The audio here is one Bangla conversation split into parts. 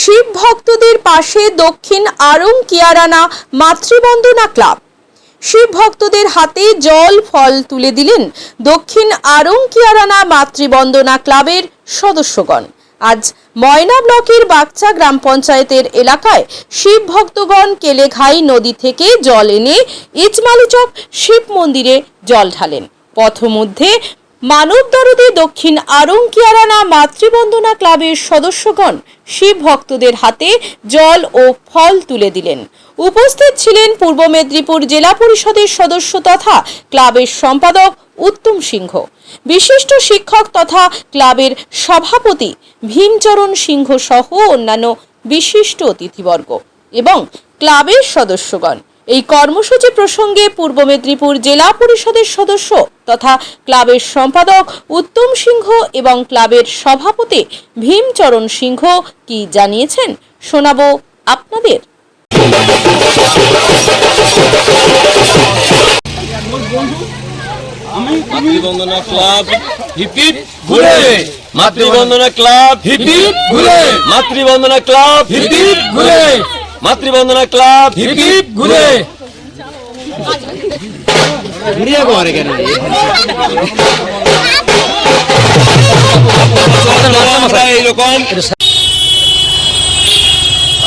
শিব ভক্তদের পাশে দক্ষিণ আরং কিয়ারানা মাতৃবন্দনা ক্লাব। শিব ভক্তদের হাতে জল, ফল তুলে দিলেন দক্ষিণ আরং কিয়ারানা মাতৃবন্দনা ক্লাবের সদস্যগণ। আজ ময়না ব্লকের বাগচা গ্রাম পঞ্চায়েতের এলাকায় শিব ভক্তগণ কেলেঘাই নদী থেকে জল এনে ইচমালিচক শিব মন্দিরে জল ঢালেন। পথমধ্যে মানব দরদে দক্ষিণ আরংকিয়ারানা মাতৃবন্দনা ক্লাবের সদস্যগণ শিব ভক্তদের হাতে জল ও ফল তুলে দিলেন। উপস্থিত ছিলেন পূর্ব মেদিনীপুর জেলা পরিষদের সদস্য তথা ক্লাবের সম্পাদক উত্তম সিংহ। বিশিষ্ট শিক্ষক তথা ক্লাবের সভাপতি ভীমচরণ সিংহ সহ অন্যান্য বিশিষ্ট অতিথিবর্গ এবং ক্লাবের সদস্যগণ। এই কর্মসূচি প্রসঙ্গে পূর্ব মেদিনীপুর জেলা পরিষদের সদস্য তথা ক্লাবের সম্পাদক উত্তম সিংহ এবং ক্লাবের সভাপতি ভীমচরণ সিংহ কি জানিয়েছেন শোনাবো আপনাদের। মাতৃবন্দনা ক্লাব হিপ হিপ ঘুরে। মাতৃবন্দনা ক্লাব হিপ হিপ ঘুরে। মাতৃবন্দনা ক্লাব হিপ হিপ ঘুরে। মাতৃবন্দনা ক্লাব। ঘুরে।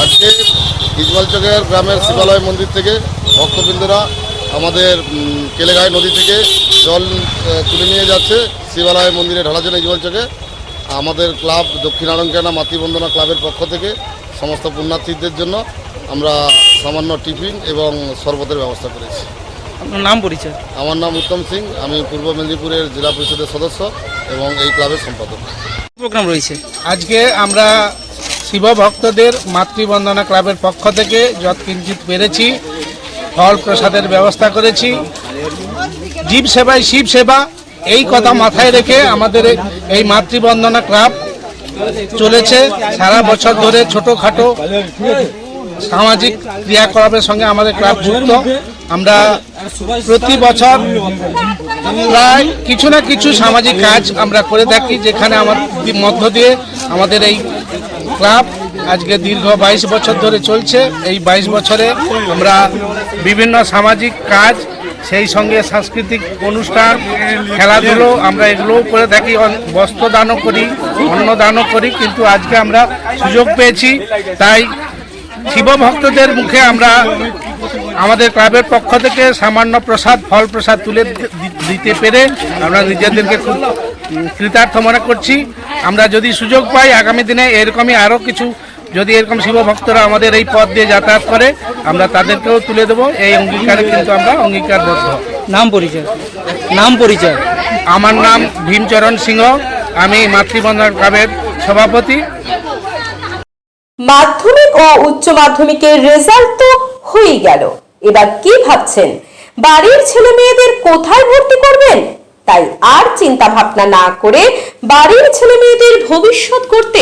আজকে ইজমাল চকের গ্রামের শিবালয় মন্দির থেকে ভক্তবৃন্দরা আমাদের উম, কেলেগাই নদী থেকে জল তুলে নিয়ে যাচ্ছে শিবালয় মন্দিরে ঢালার জন্য ইজমাল চকে। আমাদের ক্লাব দক্ষিণ আরঙ্কানা মাতৃবন্দনা ক্লাবের পক্ষ থেকে সমস্ত পুণ্যার্থীদের জন্য আমরা সামান্য টিফিন এবং শরবতের ব্যবস্থা করেছি। আপনার নাম পরিচয়? আমার নাম উত্তম সিং আমি পূর্ব মেদিনীপুরের জেলা পরিষদের সদস্য এবং এই ক্লাবের সম্পাদক। প্রোগ্রাম রয়েছে? আজকে আমরা শিব ভক্তদের মাতৃবন্দনা ক্লাবের পক্ষ থেকে যৎকিঞ্চিত পেরেছি ফল প্রসাদের ব্যবস্থা করেছি। জীব সেবায় শিব সেবা এই কথা মাথায় রেখে আমাদের এই- মাতৃবন্দনা ক্লাব চলেছে। সারা বছর ধরে ছোটোখাটো সামাজিক ক্রিয়াকলাপের সঙ্গে আমাদের ক্লাব যুক্ত। আমরা প্রতি বছর প্রায় কিছু না কিছু সামাজিক কাজ আমরা করে থাকি, যেখানে আমার মধ্য দিয়ে আমাদের এই ক্লাব আজকে দীর্ঘ বাইশ বছর ধরে চলছে। এই বাইশ বছরে আমরা বিভিন্ন সামাজিক কাজ সেই সঙ্গে সাংস্কৃতিক অনুষ্ঠান, খেলাধুলো আমরা এগুলোও করে থাকি। বস্ত্র দানও করি অন্ন দানও করি, কিন্তু আজকে আমরা সুযোগ পেয়েছি। তাই শিব ভক্তদের মুখে আমরা আমাদের ক্লাবের পক্ষ থেকে সামান্য প্রসাদ, ফল প্রসাদ তুলে দিতে পেরে আমরা নিজেদেরকে খুব কৃতার্থ মনে করছি। আমরা যদি সুযোগ পাই, আগামী দিনে এরকমই আরও কিছু যদি এরকম শিব ভক্তরা আমাদের এই পথ দিয়ে যাতায়াত করে আমরা তাদেরকেও তুলে দেবো। এই অঙ্গীকারে কিন্তু আমরা অঙ্গীকারবদ্ধ। নাম পরিচয়। নাম পরিচয়। আমার নাম ভীমচরণ সিংহ। আমি মাতৃবন্ধন ক্লাবের সভাপতি। মাধ্যমিক ও উচ্চ মাধ্যমিকের রেজাল্ট তো হয়েই গেল। এবার কি ভাবছেন? বাড়ির ছেলে মেয়েদের কোথায় ভর্তি করবেন? তাই আর চিন্তা ভাবনা না করে বাড়ির ছেলে মেয়েদের ভবিষ্যৎ করতে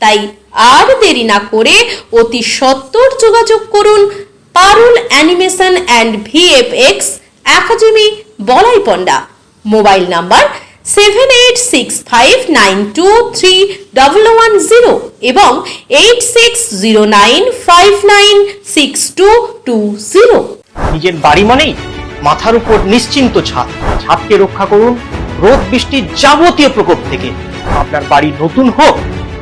তাই আর দেরি না করে অতি সত্বর যোগাযোগ করুন Parul animation and VFX academy Balai Panda mobile number seven eight six five nine two three double one zero এবং eight six zero nine five nine six two two zero. নিজের বাড়ি মানেই মাথার উপর নিশ্চিন্ত ছাদ। ছাদকে রক্ষা করুন রোদ বৃষ্টির যাবতীয় প্রকোপ থেকে। আপনার বাড়ি নতুন হোক